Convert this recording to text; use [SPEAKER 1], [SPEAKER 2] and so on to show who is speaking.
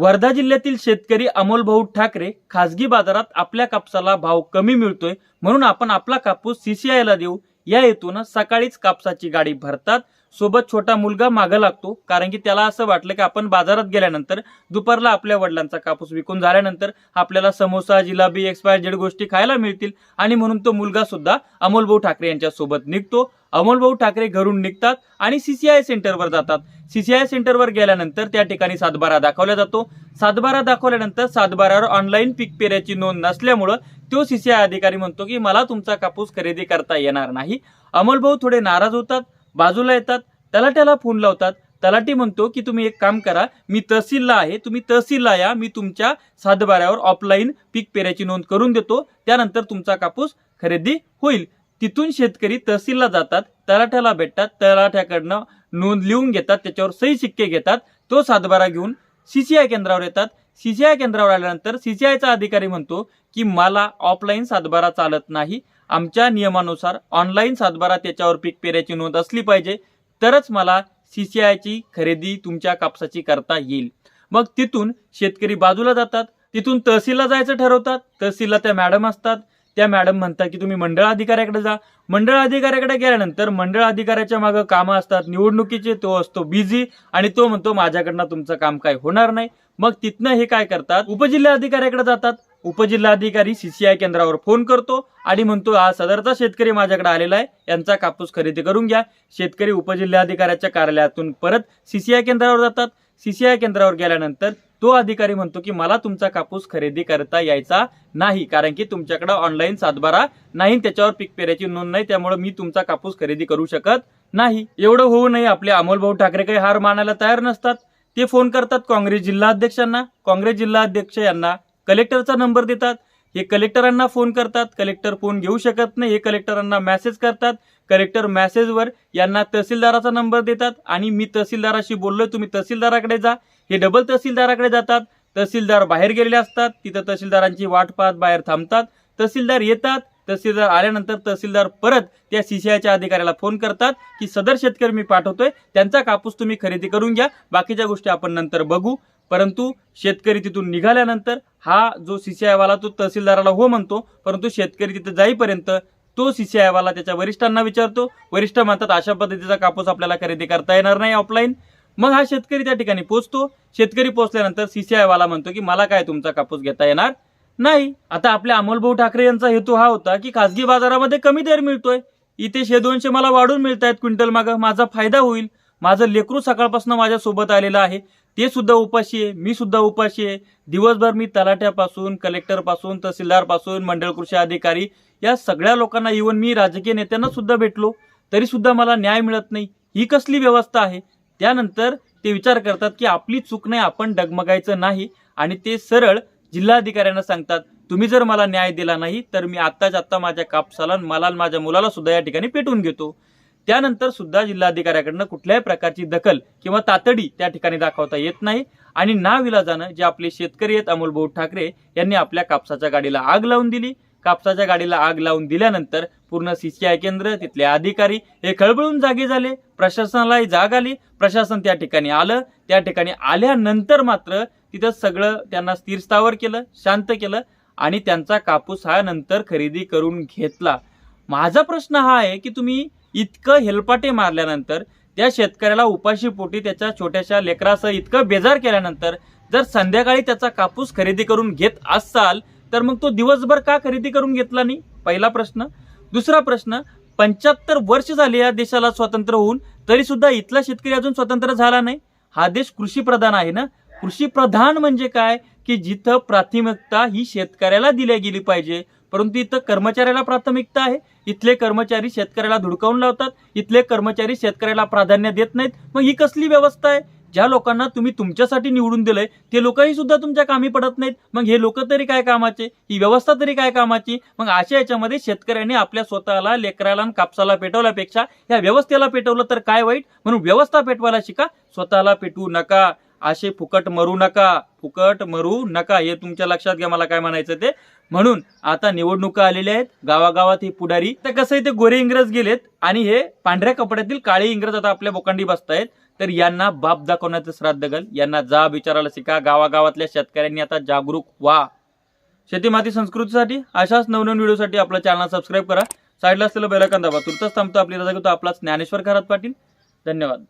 [SPEAKER 1] वर्धा जिल्ह्यातील शेतकरी अमोल भाऊ ठाकरे खासगी बाजारात आपल्या कापसाला भाव कमी मिळतोय म्हणून आपण आपला कापूस सीसीआय ला देऊ. या हेतून सकाळीच कापसाची गाडी भरतात. सोबत छोटा मुलगा मागं लागतो कारण की त्याला असं वाटलं की आपण बाजारात गेल्यानंतर दुपारला आपल्या वडिलांचा कापूस विकून झाल्यानंतर आपल्याला समोसा जिलाबी एक्सपायर जेड गोष्टी खायला मिळतील. आणि म्हणून तो मुलगा सुद्धा अमोलभाऊ ठाकरे यांच्या सोबत निघतो. अमोलभाऊ ठाकरे घरून निघतात आणि सीसीआय सेंटरवर जातात. सीसीआय सेंटरवर गेल्यानंतर त्या ठिकाणी सातबारा दाखवला जातो. सातबारा दाखवल्यानंतर सातबारावर ऑनलाईन पीक पेऱ्याची नोंद नसल्यामुळं तो सीसीआय अधिकारी म्हणतो की मला तुमचा कापूस खरेदी करता येणार नाही. अमोलभाऊ थोडे नाराज होतात. बाजूला येतात तलाट्याला फोन लावतात. तलाठी म्हणतो की तुम्ही एक काम करा मी तहसीलला आहे तुम्ही तहसीलला या मी तुमच्या सातबाऱ्यावर ऑफलाईन पीक पेऱ्याची नोंद करून देतो त्यानंतर तुमचा कापूस खरेदी होईल. तिथून शेतकरी तहसीलला जातात तलाठ्याला भेटतात तलाठ्याकडनं नोंद लिहून घेतात त्याच्यावर सही शिक्के घेतात तो सातबारा घेऊन सीसीआय केंद्रावर येतात. सीसीआय केंद्रावर आल्यानंतर सीसीआयचा अधिकारी म्हणतो की मला ऑफलाईन सातबारा चालत नाही आमच्या नियमानुसार ऑनलाईन सातबारा त्याच्यावर पीक पेऱ्याची नोंद असली पाहिजे तरच मला सीसीआयची खरेदी तुमच्या कापसाची करता येईल. मग तिथून शेतकरी बाजूला जातात तिथून तहसीलला जायचं ठरवतात तहसीलला त्या मॅडम असतात. त्या मॅडम म्हणतात की तुम्ही मंडळ अधिकाऱ्याकडे जा. मंडळ अधिकाऱ्याकडे गेल्यानंतर मंडळ अधिकाऱ्याच्या मागं कामं असतात निवडणुकीचे तो असतो बिझी आणि तो म्हणतो माझ्याकडनं तुमचं काम काय होणार नाही. मग तिथनं हे काय करतात? उपजिल्हा अधिकाऱ्याकडे जातात. उपजिल्हाधिकारी सीसीआय केंद्रावर फोन करतो आणि म्हणतो हा सदरचा शेतकरी माझ्याकडे आलेला आहे यांचा कापूस खरेदी करून घ्या. शेतकरी उपजिल्हाधिकाऱ्याच्या कार्यालयातून परत सीसीआय केंद्रावर जातात. सीसीआय केंद्रावर गेल्यानंतर तो अधिकारी म्हणतो की मला तुमचा कापूस खरेदी करता यायचा नाही कारण की तुमच्याकडे ऑनलाईन सातबारा नाही त्याच्यावर पीक पेऱ्याची नोंद नाही त्यामुळे मी तुमचा कापूस खरेदी करू शकत नाही. एवढं होऊ नये आपले अमोल भाऊ ठाकरे काही हार मानायला तयार नसतात. ते फोन करतात काँग्रेस जिल्हाध्यक्षांना. काँग्रेस जिल्हाध्यक्ष यांना कलेक्टरचा नंबर देतात हे कलेक्टरांना फोन करतात कलेक्टर फोन घेऊ शकत नाही हे कलेक्टरांना मेसेज करतात कलेक्टर मेसेजवर यांना तहसीलदाराचा नंबर देतात आणि मी तहसीलदाराशी बोललोय तुम्ही तहसीलदाराकडे जा. हे डबल तहसीलदाराकडे जातात तहसीलदार बाहेर गेलेले असतात तिथं तहसीलदारांची वाट पाहत बाहेर थांबतात. तहसीलदार येतात तहसीलदार आल्यानंतर तहसीलदार परत त्या सीसीआयच्या अधिकाऱ्याला फोन करतात की सदर शेतकरी मी पाठवतोय त्यांचा कापूस तुम्ही खरेदी करून घ्या बाकीच्या गोष्टी आपण नंतर बघू. परंतु शेतकरी तिथून निघाल्यानंतर हा जो सी सी आयवाला तो तहसीलदाराला हो म्हणतो परंतु शेतकरी तिथे जाईपर्यंत तो सी सी आयवाला त्याच्या वरिष्ठांना विचारतो. वरिष्ठ म्हणतात अशा पद्धतीचा कापूस आपल्याला खरेदी करता येणार नाही ऑफलाईन मग हा शेतकरी त्या ठिकाणी पोचतो. शेतकरी पोचल्यानंतर सी सी आयवाला म्हणतो की मला काय तुमचा कापूस घेता येणार नाही? आता आपल्या अमोलभाऊ ठाकरे यांचा हेतू हा होता की खासगी बाजारामध्ये कमी दर मिळतोय. इथे शे दोनशे मला वाढून मिळत आहेत क्विंटल मागं. माझा फायदा होईल. माझं लेकरू सकाळपासून माझ्या सोबत आलेलं आहे. ते सुद्धा उपाशी आहे मी सुद्धा उपाशी आहे. दिवसभर मी तलाट्यापासून कलेक्टरपासून तहसीलदारपासून मंडळ कृषी अधिकारी या सगळ्या लोकांना इव्हन मी राजकीय नेत्यांना सुद्धा भेटलो तरी सुद्धा मला न्याय मिळत नाही. ही कसली व्यवस्था आहे? त्यानंतर ते विचार करतात की आपली चूक नाही आपण डगमगायचं नाही. आणि ते सरळ जिल्हाधिकाऱ्यांना सांगतात तुम्ही जर मला न्याय दिला नाही तर मी आत्ताच आत्ता माझ्या कापसाला मला माझ्या मुलाला सुद्धा या ठिकाणी पेटवून घेतो. त्यानंतर सुद्धा जिल्हाधिकाऱ्याकडनं कुठल्याही प्रकारची दखल किंवा तातडी त्या ठिकाणी दाखवता येत नाही आणि नाविलाजानं जे आपले शेतकरी आहेत अमोल भाऊ ठाकरे यांनी आपल्या कापसाच्या गाडीला आग लावून दिली. कापसाच्या गाडीला आग लावून दिल्यानंतर पूर्ण सीसीआय केंद्र तिथले अधिकारी हे खळबळून जागे झाले. प्रशासनालाही जाग आली. प्रशासन त्या ठिकाणी आलं. त्या ठिकाणी आल्यानंतर मात्र तिथं सगळं त्यांना स्थिरस्थावर केलं शांत केलं आणि त्यांचा कापूस हा नंतर खरेदी करून घेतला. माझा प्रश्न हा आहे की तुम्ही इतकं हेलपाटे मारल्यानंतर त्या शेतकऱ्याला उपाशी पोटी त्याच्या छोट्याशा लेकरासह इतकं बेजार केल्यानंतर जर संध्याकाळी त्याचा कापूस खरेदी करून घेत असाल तर मग तो दिवसभर का खरेदी करून घेतला नाही? पहिला प्रश्न. दुसरा प्रश्न पंच्याहत्तर वर्ष झाले या देशाला स्वातंत्र्य होऊन तरी सुद्धा इथला शेतकरी अजून स्वतंत्र झाला नाही. हा देश कृषी प्रधान आहे ना? कृषी प्रधान म्हणजे काय? की जिथं प्राथमिकता ही शेतकऱ्याला दिल्या गेली पाहिजे परंतु इथं कर्मचाऱ्याला प्राथमिकता आहे. इथले कर्मचारी शेतकऱ्याला धुडकावून लावतात. इथले कर्मचारी शेतकऱ्याला प्राधान्य देत नाहीत. मग ही कसली व्यवस्था आहे? ज्या लोकांना तुम्ही तुमच्यासाठी निवडून दिलंय ते लोकही सुद्धा तुमच्या कामी पडत नाहीत. मग हे लोक तरी काय कामाचे? ही व्यवस्था तरी काय कामाची? मग अशा याच्यामध्ये शेतकऱ्यांनी आपल्या स्वतःला लेकराला आणि कापसाला पेटवल्यापेक्षा या व्यवस्थेला पेटवलं तर काय वाईट? म्हणून व्यवस्था पेटवायला शिका. स्वतःला पेटवू नका. असे फुकट मरू नका फुकट मरू नका हे तुमच्या लक्षात घ्या मला काय म्हणायचं ते. म्हणून आता निवडणुका आलेल्या आहेत गावागावात हे पुढारी तर कसं आहे ते गोरे इंग्रज गेलेत आणि हे पांढऱ्या कपड्यातील काळे इंग्रज आता आपल्या बोकांडी बसतायत. तर यांना बाप दाखवण्याचं श्राद्ध घाल यांना जा विचारायला शिका गावागावातल्या शेतकऱ्यांनी आता जागरूक व्हा. शेती माती संस्कृतीसाठी अशाच नवनवीन व्हिडिओसाठी आपला चॅनल सबस्क्राईब करा. साईडला असलेलं बेलकन तुर्तच थांबतो आपली राजा घेतो आपलाच ज्ञानेश्वर खरात पाटील. धन्यवाद.